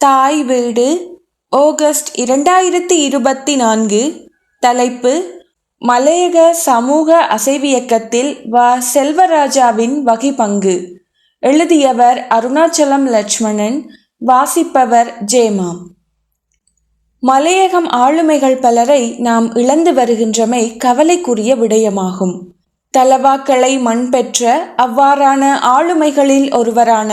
தாய் வீடு ஆகஸ்ட் இரண்டாயிரத்தி இருபத்தி நான்கு தலைப்பு மலையக சமூக அசைவியக்கத்தில் வ. செல்வராஜாவின் வகை பங்கு. எழுதியவர் அருணாச்சலம் லட்சுமணன் வாசிப்பவர் ஜேமா மலையகம் ஆளுமைகள் பலரை நாம் இழந்து வருகின்றமை கவலைக்குரிய விடயமாகும். தலவாக்களை மண் பெற்ற அவ்வாறான ஆளுமைகளில் ஒருவரான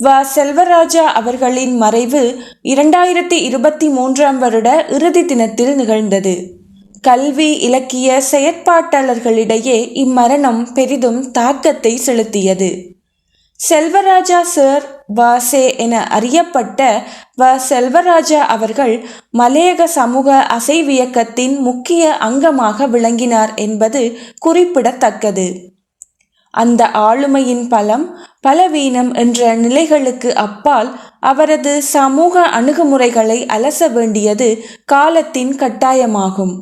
வ. செல்வராஜா அவர்களின் மறைவு இரண்டாயிரத்தி இருபத்தி மூன்றாம் வருட இறுதி தினத்தில் நிகழ்ந்தது. கல்வி இலக்கிய செயற்பாட்டாளர்களிடையே இம்மரணம் பெரிதும் தாக்கத்தை செலுத்தியது. செல்வராஜா சார் வாசே என அறியப்பட்ட வ. செல்வராஜா அவர்கள் மலையக சமூக அசைவியக்கத்தின் முக்கிய அங்கமாக விளங்கினார் என்பது குறிப்பிடத்தக்கது. அந்த ஆளுமையின் பலம் பலவீனம் என்ற நிலைகளுக்கு அப்பால் அவரது சமூக அணுகுமுறைகளை அலச வேண்டியது காலத்தின் கட்டாயமாகும்.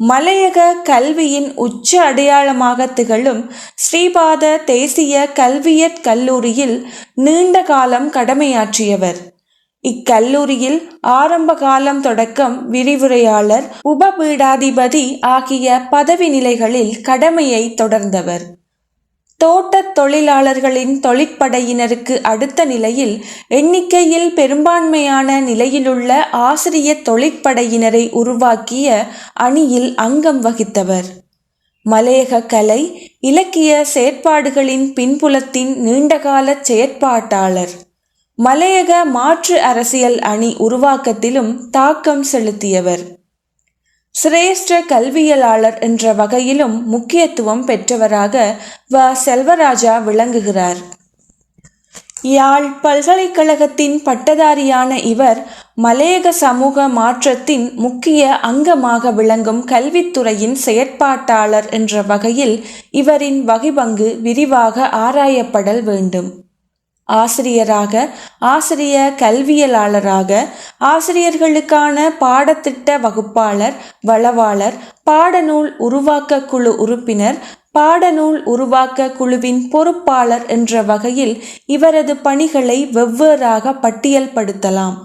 மலையக கல்வியின் உச்ச அடையாளமாக திகழும் ஸ்ரீபாத தேசிய கல்வியற் கல்லூரியில் நீண்ட காலம் கடமையாற்றியவர். இக்கல்லூரியில் ஆரம்ப காலம் தொடக்கம் விரிவுரையாளர் உபபீடாதிபதி ஆகிய பதவி நிலைகளில் கடமையை தொடர்ந்தவர். தோட்டத் தொழிலாளர்களின் தொழிற்படையினருக்கு அடுத்த நிலையில் எண்ணிக்கையில் பெரும்பான்மையான நிலையிலுள்ள ஆசிரிய தொழிற்படையினரை உருவாக்கிய அணியில் அங்கம் வகித்தவர். மலையக கலை இலக்கிய செயற்பாடுகளின் பின்புலத்தின் நீண்டகால செயற்பாட்டாளர். மலையக மாற்று அரசியல் அணி உருவாக்கத்திலும் தாக்கம் செலுத்தியவர். சிரேஷ்ட கல்வியலாளர் என்ற வகையிலும் முக்கியத்துவம் பெற்றவராக வ. செல்வராஜா விளங்குகிறார். யாழ் பல்கலைக்கழகத்தின் பட்டதாரியான இவர் மலையக சமூக மாற்றத்தின் முக்கிய அங்கமாக விளங்கும் கல்வித்துறையின் செயற்பாட்டாளர் என்ற வகையில் இவரின் வகிபங்கு விரிவாக ஆராயப்படல் வேண்டும். ஆசிரியராக ஆசிரிய கல்வியலாளராக ஆசிரியர்களுக்கான பாடத்திட்ட வகுப்பாளர் வளவாளர் பாடநூல் உருவாக்க குழு உறுப்பினர் பாடநூல் உருவாக்க குழுவின் பொறுப்பாளர் என்ற வகையில் இவரது பணிகளை வெவ்வேறாக பட்டியல்படுத்தலாம்.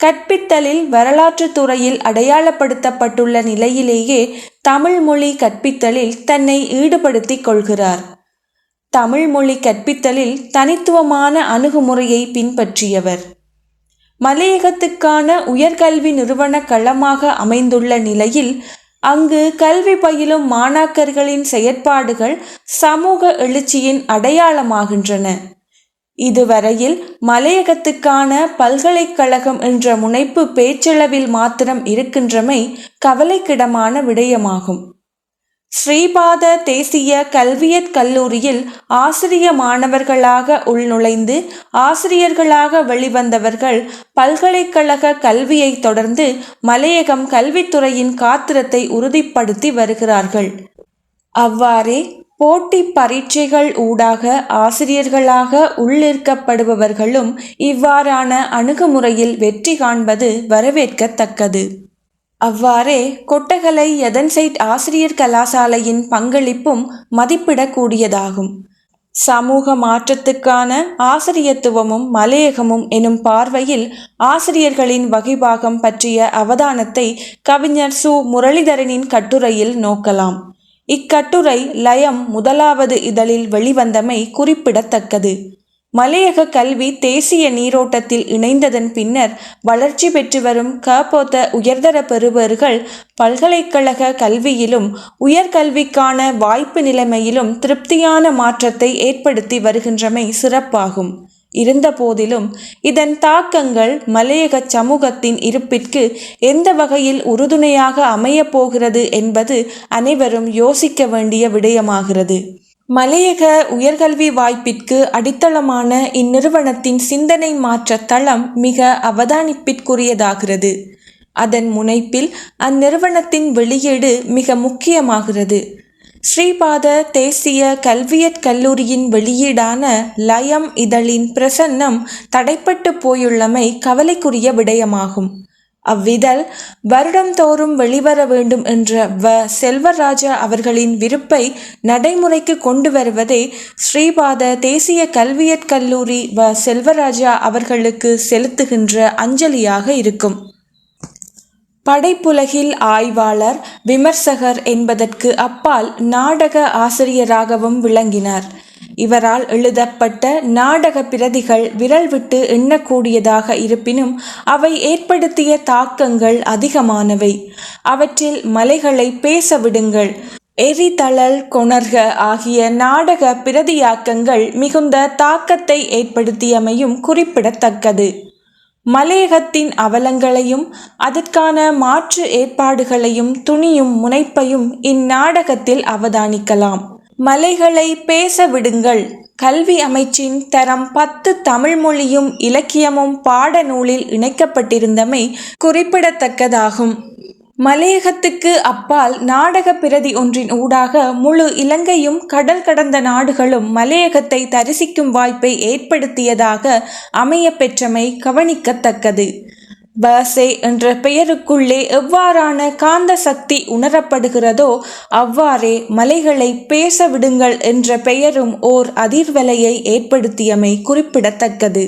கற்பித்தலில் வரலாற்று துறையில் அடையாளப்படுத்தப்பட்டுள்ள நிலையிலேயே தமிழ் மொழி கற்பித்தலில் தன்னை ஈடுபடுத்திக் கொள்கிறார். தமிழ் மொழி கற்பித்தலில் தனித்துவமான அணுகுமுறையை பின்பற்றியவர். மலையகத்துக்கான உயர்கல்வி நிறுவன களமாக அமைந்துள்ள நிலையில் அங்கு கல்வி பயிலும் மாணாக்கர்களின் செயற்பாடுகள் சமூக எழுச்சியின் அடையாளமாகின்றன. இதுவரையில் மலையகத்துக்கான பல்கலைக்கழகம் என்ற முனைப்பு பேச்சளவில் மாத்திரம் இருக்கின்றமை கவலைக்கிடமான விடயமாகும். ஸ்ரீபாத தேசிய கல்வியற் கல்லூரியில் ஆசிரிய மாணவர்களாக உள்நுழைந்து ஆசிரியர்களாக வெளிவந்தவர்கள் பல்கலைக்கழக கல்வியை தொடர்ந்து மலையகம் கல்வித்துறையின் காத்திரத்தை உறுதிப்படுத்தி வருகிறார்கள். அவ்வாறே போட்டி பரீட்சைகள் ஊடாக ஆசிரியர்களாக உள்ளிருக்கப்படுபவர்களும் இவ்வாறான அணுகுமுறையில் வெற்றி காண்பது வரவேற்கத்தக்கது. அவ்வாறே கொட்டகலை எதன்சைட் ஆசிரியர் கலாசாலையின் பங்களிப்பும் மதிப்பிடக்கூடியதாகும். சமூக மாற்றத்துக்கான ஆசிரியத்துவமும் மலையகமும் எனும் பார்வையில் ஆசிரியர்களின் வகைபாகம் பற்றிய அவதானத்தை கவிஞர் சு. முரளிதரனின் கட்டுரையில் நோக்கலாம். இக்கட்டுரை லயம் முதலாவது இதழில் வெளிவந்தமை குறிப்பிடத்தக்கது. மலையக கல்வி தேசிய நீரோட்டத்தில் இணைந்ததன் பின்னர் வளர்ச்சி பெற்று வரும் கபோத்த உயர்தர பெறுபவர்கள் பல்கலைக்கழக கல்வியிலும் உயர்கல்விக்கான வாய்ப்பு நிலைமையிலும் திருப்தியான மாற்றத்தை ஏற்படுத்தி வருகின்றமை சிறப்பாகும். இருந்தபோதிலும் இதன் தாக்கங்கள் மலையக சமூகத்தின் இருப்பிற்கு எந்த வகையில் உறுதுணையாக அமையப் போகிறது என்பது அனைவரும் யோசிக்க வேண்டிய விடயமாகிறது. மலையக உயர்கல்வி வாய்ப்பிற்கு அடித்தளமான இந்நிறுவனத்தின் சிந்தனை மாற்ற தளம் மிக அவதானிப்பிற்குரியதாகிறது. அதன் முனைப்பில் அந்நிறுவனத்தின் வெளியீடு மிக முக்கியமாகிறது. ஸ்ரீபாத தேசிய கல்வியற் கல்லூரியின் வெளியீடான லயம் இதழின் பிரசன்னம் தடைப்பட்டு போயுள்ளமை கவலைக்குரிய விடயமாகும். அவ்விதழ் வருடந்தோறும் வெளிவர வேண்டும் என்ற வ. செல்வராஜா அவர்களின் விருப்பை நடைமுறைக்கு கொண்டு வருவதே ஸ்ரீபாத தேசிய கல்வியற் கல்லூரி வ. செல்வராஜா அவர்களுக்கு செலுத்துகின்ற அஞ்சலியாக இருக்கும். படைப்புலகில் ஆய்வாளர் விமர்சகர் என்பதற்கு அப்பால் நாடக ஆசிரியராகவும் விளங்கினார். இவரால் எழுதப்பட்ட நாடக பிரதிகள் விரல் விட்டு எண்ணக்கூடியதாக இருப்பினும் அவை ஏற்படுத்திய தாக்கங்கள் அதிகமானவை. அவற்றில் மலைகளை பேச விடுங்கள். எரிதழல் கொணர்க ஆகிய நாடக பிரதியாக்கங்கள் மிகுந்த தாக்கத்தை ஏற்படுத்தியமையும் குறிப்பிடத்தக்கது. மலையகத்தின் அவலங்களையும் அதற்கான மாற்று ஏற்பாடுகளையும் துணியும் முனைப்பையும் இந்நாடகத்தில் அவதானிக்கலாம். மலைகளை பேச விடுங்கள். கல்வி அமைச்சின் தரம் பத்து தமிழ் மொழியும் இலக்கியமும் பாடநூலில் இணைக்கப்பட்டிருந்தமை குறிப்பிடத்தக்கதாகும். மலையகத்துக்கு அப்பால் நாடக பிரதி ஒன்றின் ஊடாக முழு இலங்கையும் கடல் கடந்த நாடுகளும் மலையகத்தை தரிசிக்கும் வாய்ப்பை ஏற்படுத்தியதாக அமைய பெற்றமை கவனிக்கத்தக்கது. பசே என்ற பெயருக்குள்ளே எவ்வாறான காந்த சக்தி உணரப்படுகிறதோ அவ்வாறே மலைகளை பேச விடுங்கள் என்ற பெயரும் ஓர் அதிர்வலையை ஏற்படுத்தியமை குறிப்பிடத்தக்கது.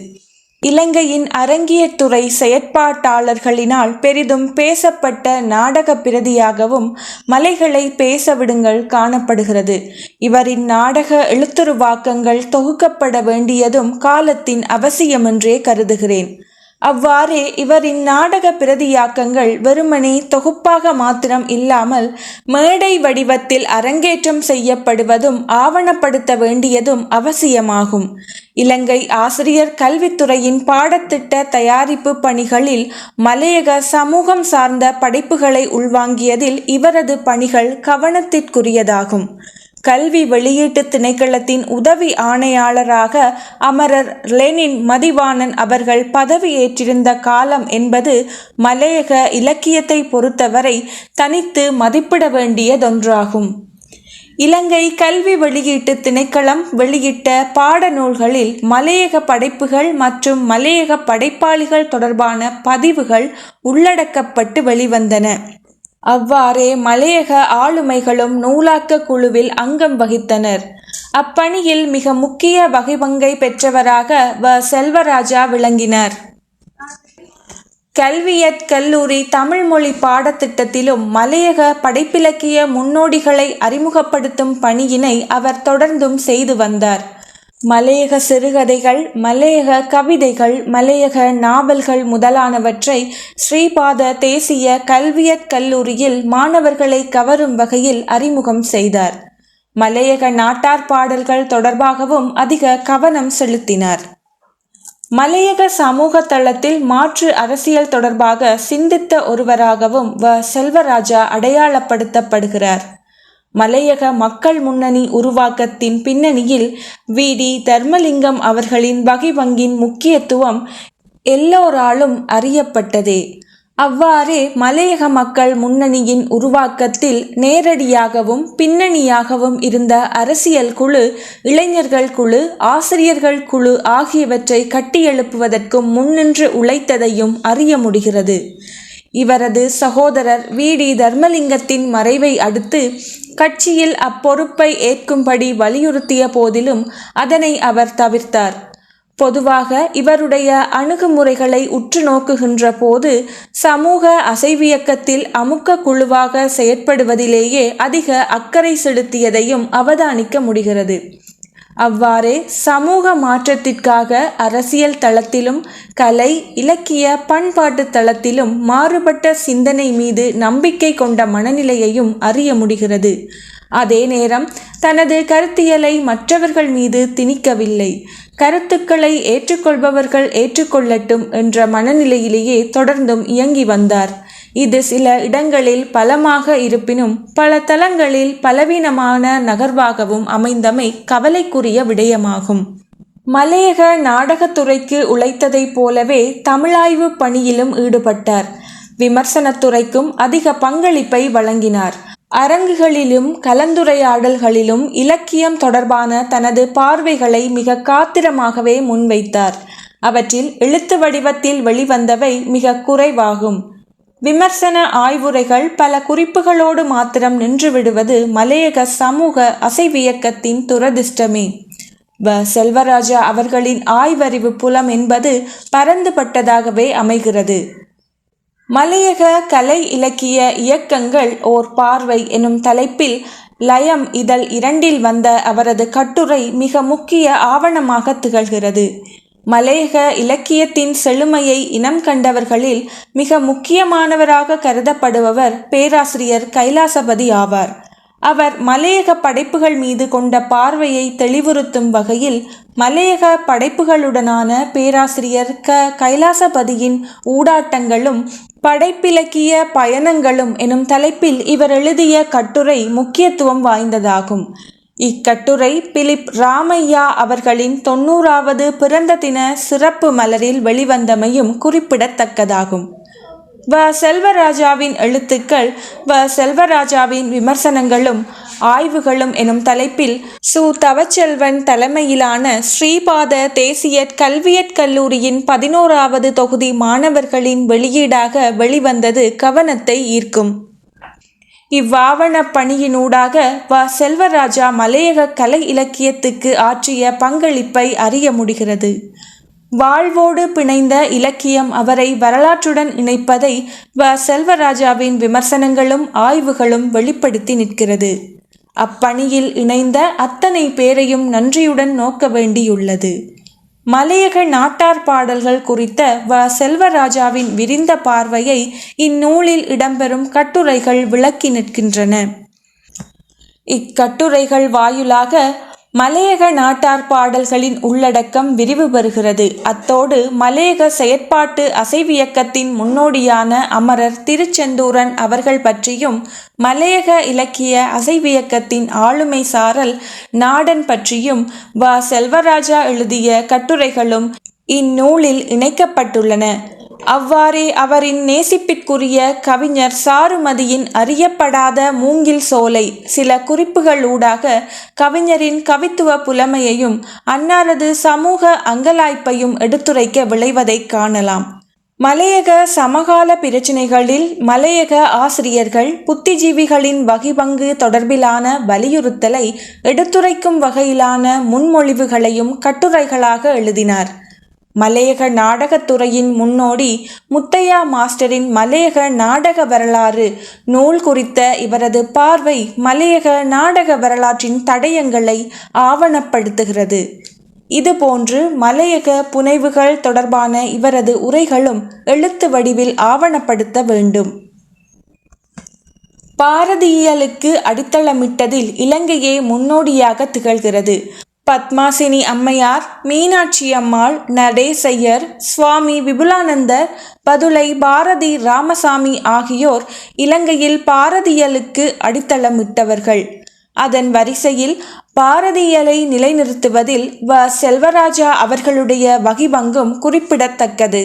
இலங்கையின் அரங்கியத்துறை செயற்பாட்டாளர்களினால் பெரிதும் பேசப்பட்ட நாடக பிரதியாகவும் மலைகளை பேசவிடுங்கள் காணப்படுகிறது. இவரின் நாடக எழுத்துருவாக்கங்கள் தொகுக்கப்பட வேண்டியதும் காலத்தின் அவசியமென்றே கருதுகிறேன். அவ்வாறே இவரின் நாடக பிரதியாக்கங்கள் வெறுமனே தொகுப்பாக மாத்திரம் இல்லாமல் மேடை வடிவத்தில் அரங்கேற்றம் செய்யப்படுவதும் ஆவணப்படுத்த வேண்டியதும் அவசியமாகும். இலங்கை ஆசிரியர் கல்வித்துறையின் பாடத்திட்ட தயாரிப்பு பணிகளில் மலையக சமூகம் சார்ந்த படைப்புகளை உள்வாங்கியதில் இவரது பணிகள் கவனத்திற்குரியதாகும். கல்வி வெளியீட்டு திணைக்களத்தின் உதவி ஆணையாளராக அமரர் லெனின் மதிவாணன் அவர்கள் பதவியேற்றிருந்த காலம் என்பது மலையக இலக்கியத்தை பொறுத்தவரை தனித்து மதிப்பிட வேண்டியதொன்றாகும். இலங்கை கல்வி வெளியீட்டு திணைக்களம் வெளியிட்ட பாடநூல்களில் மலையக படைப்புகள் மற்றும் மலையக படைப்பாளிகள் தொடர்பான பதிவுகள் உள்ளடக்கப்பட்டு வெளிவந்தன. அவ்வாறே மலையக ஆளுமைகளும் நூலாக்க குழுவில் அங்கம் வகித்தனர். அப்பணியில் மிக முக்கிய வகைபங்கை பெற்றவராக வ. செல்வராஜா விளங்கினார். கல்வியத் கல்லூரி தமிழ்மொழி பாடத்திட்டத்திலும் மலையக படைப்பிலக்கிய முன்னோடிகளை அறிமுகப்படுத்தும் பணியினை அவர் தொடர்ந்தும் செய்து வந்தார். மலையக சிறுகதைகள் மலையக கவிதைகள் மலையக நாவல்கள் முதலானவற்றை ஸ்ரீபாத தேசிய கல்வியற் கல்லூரியில் மாணவர்களை கவரும் வகையில் அறிமுகம் செய்தார். மலையக நாட்டார் பாடல்கள் தொடர்பாகவும் அதிக கவனம் செலுத்தினார். மலையக சமூக தளத்தில் மாற்று அரசியல் தொடர்பாக சிந்தித்த ஒருவராகவும் வ. செல்வராஜா அடையாளப்படுத்தப்படுகிறார். மலையக மக்கள் முன்னணி உருவாக்கத்தின் பின்னணியில் வி. டி. தர்மலிங்கம் அவர்களின் வகைவங்கின் முக்கியத்துவம் எல்லோராலும் அறியப்பட்டதே. அவ்வாறே மலையக மக்கள் முன்னணியின் உருவாக்கத்தில் நேரடியாகவும் பின்னணியாகவும் இருந்த அரசியல் குழு இளைஞர்கள் குழு ஆசிரியர்கள் குழு ஆகியவற்றை கட்டியெழுப்புவதற்கும் முன்னின்று உழைத்ததையும் அறிய முடிகிறது. இவரது சகோதரர் வி. டி. தர்மலிங்கத்தின் மறைவை அடுத்து கட்சியில் அப்பொறுப்பை ஏற்கும்படி வலியுறுத்திய போதிலும் அதனை அவர் தவிர்த்தார். பொதுவாக இவருடைய அணுகுமுறைகளை உற்று நோக்குகின்ற போது சமூக அசைவியக்கத்தில் அமுக்க குழுவாக செயற்படுவதிலேயே அதிக அக்கறை செலுத்தியதையும் அவதானிக்க முடிகிறது. அவ்வாறே சமூக மாற்றத்திற்காக அரசியல் தளத்திலும் கலை இலக்கிய பண்பாட்டு தளத்திலும் மாறுபட்ட சிந்தனை மீது நம்பிக்கை கொண்ட மனநிலையையும் அறிய முடிகிறது. அதே நேரம் தனது கருத்தியலை மற்றவர்கள் மீது திணிக்கவில்லை. கருத்துக்களை ஏற்றுக்கொள்பவர்கள் ஏற்றுக்கொள்ளட்டும் என்ற மனநிலையிலேயே தொடர்ந்தும் இயங்கி வந்தார். இது சில இடங்களில் பலமாக இருப்பினும் பல தளங்களில் பலவீனமான நகர்வாகவும் அமைந்தமை கவலைக்குரிய விடயமாகும். மலையக நாடகத்துறைக்கு உழைத்ததைப் போலவே தமிழாய்வு பணியிலும் ஈடுபட்டார். விமர்சனத்துறைக்கும் அதிக பங்களிப்பை வழங்கினார். அரங்குகளிலும் கலந்துரையாடல்களிலும் இலக்கியம் தொடர்பான தனது பார்வைகளை மிக காத்திரமாகவே முன்வைத்தார். அவற்றில் எழுத்து வடிவத்தில் வெளிவந்தவை மிக குறைவாகும். விமர்சன ஆய்வுரைகள் பல குறிப்புகளோடு மாத்திரம் நின்றுவிடுவது மலையக சமூக அசைவியக்கத்தின் துரதிர்ஷ்டமே. வ. செல்வராஜா அவர்களின் ஆய்வறிவு புலம் என்பது பரந்துபட்டதாகவே அமைகிறது. மலையக கலை இலக்கிய இயக்கங்கள் ஓர் பார்வை எனும் தலைப்பில் லயம் இதழ் இரண்டில் வந்த அவரது கட்டுரை மிக முக்கிய ஆவணமாக திகழ்கிறது. மலையக இலக்கியத்தின் செழுமையை இனம் கண்டவர்களில் மிக முக்கியமானவராக கருதப்படுபவர் பேராசிரியர் கைலாசபதி ஆவார். அவர் மலையக படைப்புகள் மீது கொண்ட பார்வையை தெளிவுறுத்தும் வகையில் மலையக படைப்புகளுடனான பேராசிரியர் க. கைலாசபதியின் ஊடாட்டங்களும் படைப்பிலக்கிய பயணங்களும் எனும் தலைப்பில் இவர் எழுதிய கட்டுரை முக்கியத்துவம் வாய்ந்ததாகும். இக்கட்டுரை பிலிப் ராமையா அவர்களின் தொன்னூறாவது பிறந்த தின சிறப்பு மலரில் வெளிவந்தமையும் குறிப்பிடத்தக்கதாகும். வ. செல்வராஜாவின் எழுத்துக்கள் வ. செல்வராஜாவின் விமர்சனங்களும் ஆய்வுகளும் எனும் தலைப்பில் சு. தவச்செல்வன் தலைமையிலான ஸ்ரீபாத தேசிய கல்வியற் கல்லூரியின் பதினோராவது தொகுதி மாணவர்களின் வெளியீடாக வெளிவந்தது கவனத்தை ஈர்க்கும். இவ்வாவண பணியினூடாக வ. செல்வராஜா மலையக கலை இலக்கியத்துக்கு ஆற்றிய பங்களிப்பை அறிய முடிகிறது. வாழ்வோடு பிணைந்த இலக்கியம் அவரை வரலாற்றுடன் இணைப்பதை வ. செல்வராஜாவின் விமர்சனங்களும் ஆய்வுகளும் வெளிப்படுத்தி நிற்கிறது. அப்பணியில் இணைந்த அத்தனை பேரையும் நன்றியுடன் நோக்க வேண்டியுள்ளது. மலையக நாட்டார் பாடல்கள் குறித்த வ. செல்வராஜாவின் விரிந்த பார்வையை இந்நூலில் இடம்பெறும் கட்டுரைகள் விளக்கி நிற்கின்றன. இக்கட்டுரைகள் வாயிலாக மலையக நாட்டார் பாடல்களின் உள்ளடக்கம் விரிவு பெறுகிறது. அத்தோடு மலையக செயற்பாட்டு அசைவியக்கத்தின் முன்னோடியான அமரர் திருச்செந்தூரன் அவர்கள் பற்றியும் மலையக இலக்கிய அசைவியக்கத்தின் ஆளுமை சாரல் நாடன் பற்றியும் வ. செல்வராஜா எழுதிய கட்டுரைகளும் இந்நூலில் இணைக்கப்பட்டுள்ளன. அவ்வாறே அவரின் நேசிப்பிற்குரிய கவிஞர் சாருமதியின் அறியப்படாத மூங்கில் சோலை சில குறிப்புகளூடாக கவிஞரின் கவித்துவ புலமையையும் அன்னாரது சமூக அங்கலாய்ப்பையும் எடுத்துரைக்க விளைவதை காணலாம். மலையக சமகால பிரச்சினைகளில் மலையக ஆசிரியர்கள் புத்திஜீவிகளின் வகிபங்கு தொடர்பிலான வலியுறுத்தலை எடுத்துரைக்கும் வகையிலான முன்மொழிவுகளையும் கட்டுரைகளாக எழுதினார். மலையக நாடகத்துறையின் முன்னோடி முத்தையா மாஸ்டரின் மலையக நாடக வரலாறு. நூல் குறித்த இவரது பார்வை மலையக நாடக வரலாற்றின் தடயங்களை ஆவணப்படுத்துகிறது. இதுபோன்று மலையக புனைவுகள் தொடர்பான இவரது உரைகளும் எழுத்து வடிவில் ஆவணப்படுத்த வேண்டும். பாரதியியலுக்கு அடித்தளமிட்டதில் இலங்கையே முன்னோடியாக திகழ்கிறது. பத்மாசினி அம்மையார் மீனாட்சி அம்மாள் நடேசையர் சுவாமி விபுலானந்தர் பதுளை பாரதி ராமசாமி ஆகியோர் இலங்கையில் பாரதியலுக்கு அடித்தளமிட்டவர்கள். அதன் வரிசையில் பாரதியலை நிலைநிறுத்துவதில் வ. செல்வராஜா அவர்களுடைய வகிபங்கும் குறிப்பிடத்தக்கது.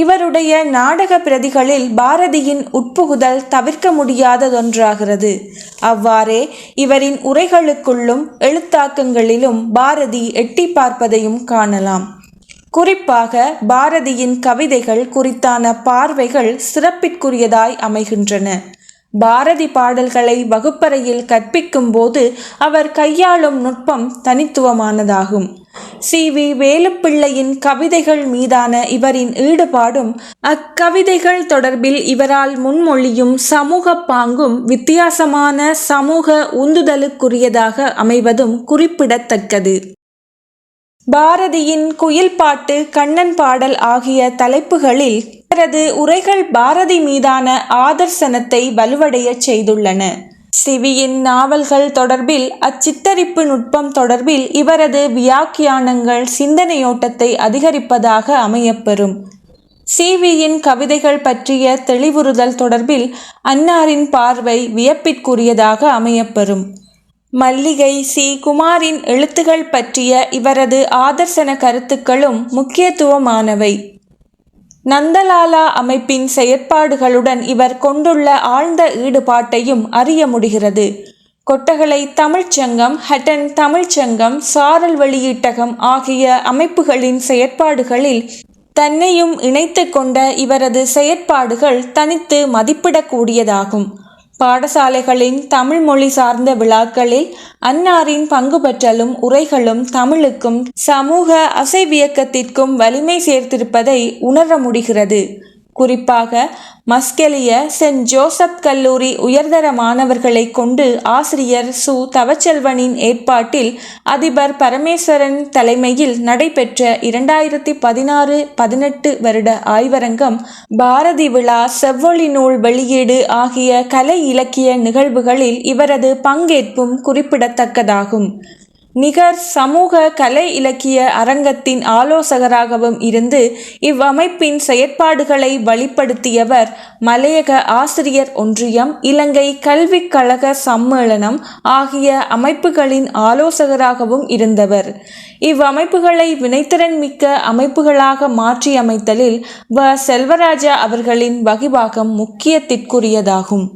இவருடைய நாடக பிரதிகளில் பாரதியின் உட்புகுதல் தவிர்க்க முடியாததொன்றாகிறது. அவ்வாறே இவரின் உரைகளுக்குள்ளும் எழுத்தாக்கங்களிலும் பாரதி எட்டி பார்ப்பதையும் காணலாம். குறிப்பாக பாரதியின் கவிதைகள் குறித்தான பார்வைகள் சிறப்பிற்குரியதாய் அமைகின்றன. பாரதி பாடல்களை வகுப்பறையில் கற்பிக்கும் போது அவர் கையாளும் நுட்பம் தனித்துவமானதாகும். சி. வி. வேலுப்பிள்ளையின் கவிதைகள் மீதான இவரின் ஈடுபாடும் அக்கவிதைகள் தொடர்பில் இவரால் முன்மொழியும் சமூக பாங்கும் வித்தியாசமான சமூக உந்துதலுக்குரியதாக அமைவதும் குறிப்பிடத்தக்கது. பாரதியின் குயில் பாட்டு கண்ணன் பாடல் ஆகிய தலைப்புகளில் இவரது உரைகள் பாரதி மீதான ஆதர்சனத்தை வலுவடையச் செய்துள்ளன. சிவியின் நாவல்கள் தொடர்பில் அச்சித்தரிப்பு நுட்பம் தொடர்பில் இவரது வியாக்கியானங்கள் சிந்தனையோட்டத்தை அதிகரிப்பதாக அமையப்பெறும். சிவியின் கவிதைகள் பற்றிய தெளிவுறுதல் தொடர்பில் அன்னாரின் பார்வை வியப்பிற்குரியதாக அமையப்பெறும். மல்லிகை சி. குமாரின் எழுத்துகள் பற்றிய இவரது ஆதர்சன கருத்துக்களும் முக்கியத்துவமானவை. நந்தலாலா அமைப்பின் செயற்பாடுகளுடன் இவர் கொண்டுள்ள ஆழ்ந்த ஈடுபாட்டையும் அறிய முடிகிறது. கொட்டகலை தமிழ்ச்சங்கம் ஹட்டன் தமிழ்ச்சங்கம் சாரல் வெளியீட்டகம் ஆகிய அமைப்புகளின் செயற்பாடுகளில் தன்னையும் இணைத்து கொண்ட இவரது செயற்பாடுகள் தனித்து மதிப்பிடக்கூடியதாகும். பாடசாலைகளின் தமிழ் மொழி சார்ந்த விழாக்களில் அன்னாரின் பங்கு பெற்றலும் உரைகளும் தமிழுக்கும் சமூக அசைவியக்கத்திற்கும் வலிமை சேர்த்திருப்பதை உணர முடிகிறது. குறிப்பாக மஸ்கெலிய சென்ட் ஜோசப் கல்லூரி உயர்தர மாணவர்களை கொண்டு ஆசிரியர் சு. தவச்செல்வனின் ஏற்பாட்டில் அதிபர் பரமேஸ்வரன் தலைமையில் நடைபெற்ற இரண்டாயிரத்தி பதினாறு பதினெட்டு வருட ஆய்வரங்கம் பாரதி விழா செவ்வொளி நூல் வெளியீடு ஆகிய கலை இலக்கிய நிகழ்வுகளில் இவரது பங்கேற்பும் குறிப்பிடத்தக்கதாகும். நிகர் சமூக கலை இலக்கிய அரங்கத்தின் ஆலோசகராகவும் இருந்து இவ்வமைப்பின் செயற்பாடுகளை வழிப்படுத்தியவர் மலையக ஆசிரியர் ஒன்றியம் இலங்கை கல்விக் கழக சம்மேளனம் ஆகிய அமைப்புகளின் ஆலோசகராகவும் இருந்தவர். இவ்வமைப்புகளை வினைத்திறன் மிக்க அமைப்புகளாக மாற்றியமைத்தலில் வ. செல்வராஜா அவர்களின் வகிபாகம் முக்கியத்திற்குரியதாகும்.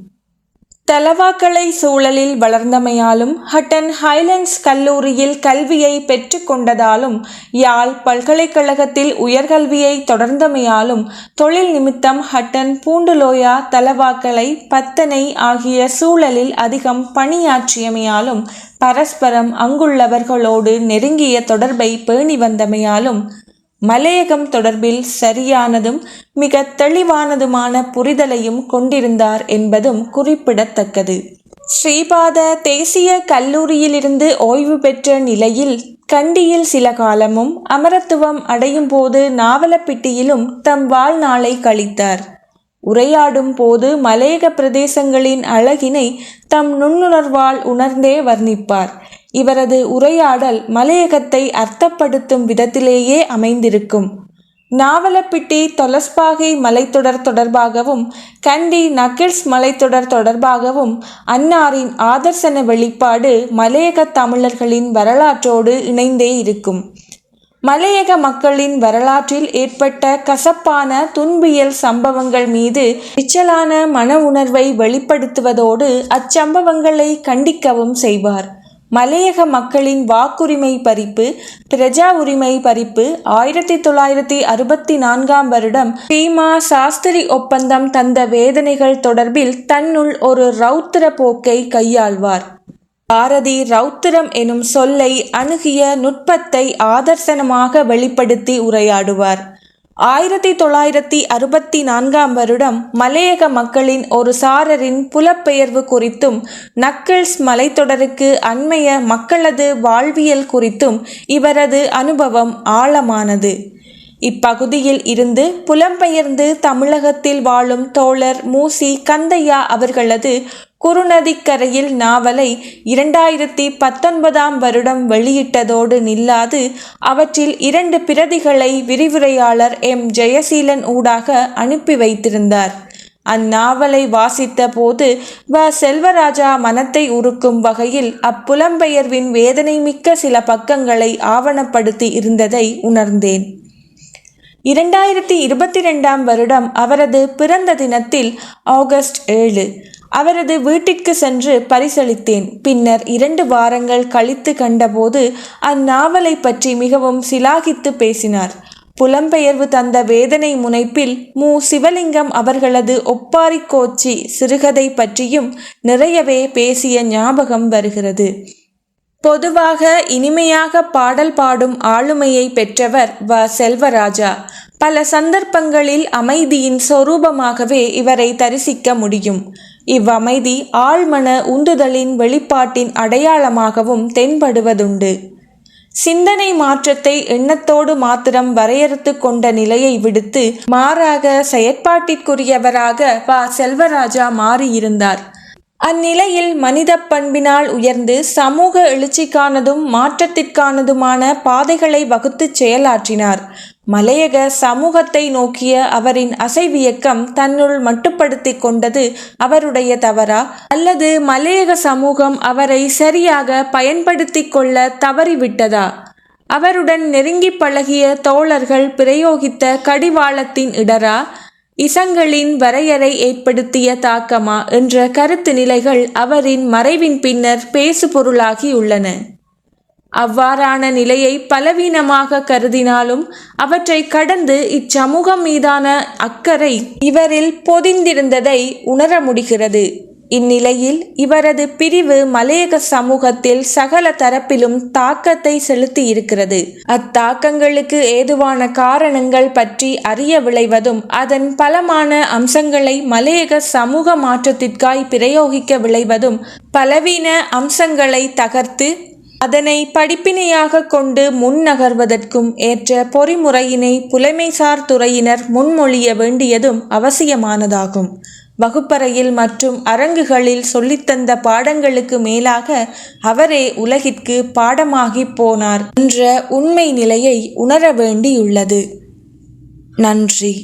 தலவாக்கலை சூழலில் வளர்ந்தமையாலும் ஹட்டன் ஹைலண்ட்ஸ் கல்லூரியில் கல்வியை பெற்றுக்கொண்டதாலும் யாழ் பல்கலைக்கழகத்தில் உயர்கல்வியை தொடர்ந்தமையாலும் தொழில் நிமித்தம் ஹட்டன் பூண்டுலோயா தலவாக்கலை பத்தனை ஆகிய சூழலில் அதிகம் பணியாற்றியமையாலும் பரஸ்பரம் அங்குள்ளவர்களோடு நெருங்கிய தொடர்பை பேணி வந்தமையாலும் மலையகம் தொடர்பில் சரியானதும் மிக தெளிவானதுமான புரிதலையும் கொண்டிருந்தார் என்பதும் குறிப்பிடத்தக்கது. ஸ்ரீபாத தேசிய கல்லூரியிலிருந்து ஓய்வு பெற்ற நிலையில் கண்டியில் சில காலமும் அமரத்துவம் அடையும் போது நாவலப்பிட்டியிலும் தம் வாழ்நாளை கழித்தார். உரையாடும் போது மலையக பிரதேசங்களின் அழகினை தம் நுண்ணுணர்வால் உணர்ந்தே வர்ணிப்பார். இவரது உரையாடல் மலையகத்தை அர்த்தப்படுத்தும் விதத்திலேயே அமைந்திருக்கும். நாவலப்பிட்டி தொலஸ்பாகை மலைத்தொடர் தொடர்பாகவும் கண்டி நக்கிள்ஸ் மலைத்தொடர் தொடர்பாகவும் அன்னாரின் ஆதர்சன வெளிப்பாடு மலையக தமிழர்களின் வரலாற்றோடு இணைந்தே இருக்கும். மலையக மக்களின் வரலாற்றில் ஏற்பட்ட கசப்பான துன்பியல் சம்பவங்கள் மீது நிச்சலான மன உணர்வை வெளிப்படுத்துவதோடு அச்சம்பவங்களை கண்டிக்கவும் செய்வார். மலையக மக்களின் வாக்குரிமை பறிப்பு பிரஜா உரிமை பறிப்பு ஆயிரத்தி தொள்ளாயிரத்தி அறுபத்தி நான்காம் வருடம் பீமா சாஸ்திரி ஒப்பந்தம் தந்த வேதனைகள் தொடர்பில் தன்னுள் ஒரு ரௌத்திர போக்கை கையாள்வார். பாரதி ரௌத்திரம் எனும் சொல்லை அணுகிய நுட்பத்தை ஆதர்சனமாக வெளிப்படுத்தி உரையாடுவார். ஆயிரத்தி தொள்ளாயிரத்தி அறுபத்தி நான்காம் வருடம் மலையக மக்களின் ஒரு சாரரின் புலப்பெயர்வு குறித்தும் நக்கிள்ஸ் மலைத்தொடருக்கு அண்மைய மக்களது வாழ்வியல் குறித்தும் இவரது அனுபவம் ஆழமானது. இப்பகுதியில் இருந்து புலம்பெயர்ந்து தமிழகத்தில் வாழும் தோழர் மூசி கந்தையா அவர்களது குறுநதிக்கரையில் நாவலை இரண்டாயிரத்தி பத்தொன்பதாம் வருடம் வெளியிட்டதோடு நில்லாது அவற்றில் இரண்டு பிரதிகளை விரிவுரையாளர் எம். ஜெயசீலன் ஊடாக அனுப்பி வைத்திருந்தார். அந்நாவலை வாசித்த போது வ. செல்வராஜா மனத்தை உருக்கும் வகையில் அப்புலம்பெயர்வின் வேதனை மிக்க சில பக்கங்களை ஆவணப்படுத்தி இருந்ததை உணர்ந்தேன். இரண்டாயிரத்தி இருபத்தி ரெண்டாம் வருடம் அவரது பிறந்த தினத்தில் ஆகஸ்ட் ஏழு. அவரது வீட்டிற்கு சென்று பரிசளித்தேன். பின்னர் இரண்டு வாரங்கள் கழித்து கண்டபோது அந்நாவலை பற்றி மிகவும் சிலாகித்து பேசினார். புலம்பெயர்வு தந்த வேதனை முனைப்பில் மு. சிவலிங்கம் அவர்களது ஒப்பாரி கோச்சி சிறுகதை பற்றியும் நிறையவே பேசிய ஞாபகம் வருகிறது. பொதுவாக இனிமையாக பாடல் பாடும் ஆளுமையை பெற்றவர் வ. செல்வராஜா. பல சந்தர்ப்பங்களில் அமைதியின் சொரூபமாகவே இவரை தரிசிக்க முடியும். இவ்வமைதி ஆழ்மன உந்துதலின் வெளிப்பாட்டின் அடையாளமாகவும் தென்படுவதுண்டு. சிந்தனை மாற்றத்தை எண்ணத்தோடு மாத்திரம் வரையறுத்து கொண்ட நிலையை விடுத்து மாறாக செயற்பாட்டிற்குரியவராக வ. செல்வராஜா மாறியிருந்தார். அந்நிலையில் மனித பண்பினால் உயர்ந்து சமூக எழுச்சிக்கானதும் மாற்றத்திற்கானதுமான பாதைகளை வகுத்து செயலாற்றினார். மலையக சமூகத்தை நோக்கிய அவரின் அசைவியக்கம் தன்னுள் மட்டுப்படுத்தி கொண்டது அவருடைய தவறா? அல்லது மலையக சமூகம் அவரை சரியாக பயன்படுத்தி கொள்ள தவறிவிட்டதா? அவருடன் நெருங்கி பழகிய தோழர்கள் பிரயோகித்த கடிவாளத்தின் இடரா? இசங்களின் வரையறை ஏற்படுத்திய தாக்கமா என்ற கருத்து நிலைகள் அவரின் மறைவின் பின்னர் பேசுபொருளாகியுள்ளன அவ்வாறான நிலையை பலவீனமாக கருதினாலும் அவற்றை கடந்து இச்சமூகம் மீதான அக்கறை இவரில் பொதிந்திருந்ததை உணர முடிகிறது. இந்நிலையில் இவரது பிரிவு மலையக சமூகத்தில் சகல தரப்பிலும் தாக்கத்தை செலுத்தி இருக்கிறது அத்தாக்கங்களுக்கு ஏதுவான காரணங்கள் பற்றி அறிய விளைவதும் அதன் பலமான அம்சங்களை மலையக சமூக மாற்றத்திற்காய் பிரயோகிக்க விளைவதும் பலவீன அம்சங்களை தகர்த்து அதனை படிப்பினையாக கொண்டு முன்னகர்வதற்கும் ஏற்ற பொறிமுறையினை புலமைசார் துறையினர் முன்மொழிய வேண்டியதும் அவசியமானதாகும். வகுப்பறையில் மற்றும் அரங்குகளில் சொல்லித்தந்த பாடங்களுக்கு மேலாக அவரே உலகிற்கு பாடமாகிப் போனார் என்ற உண்மை நிலையை உணர வேண்டியுள்ளது நன்றி.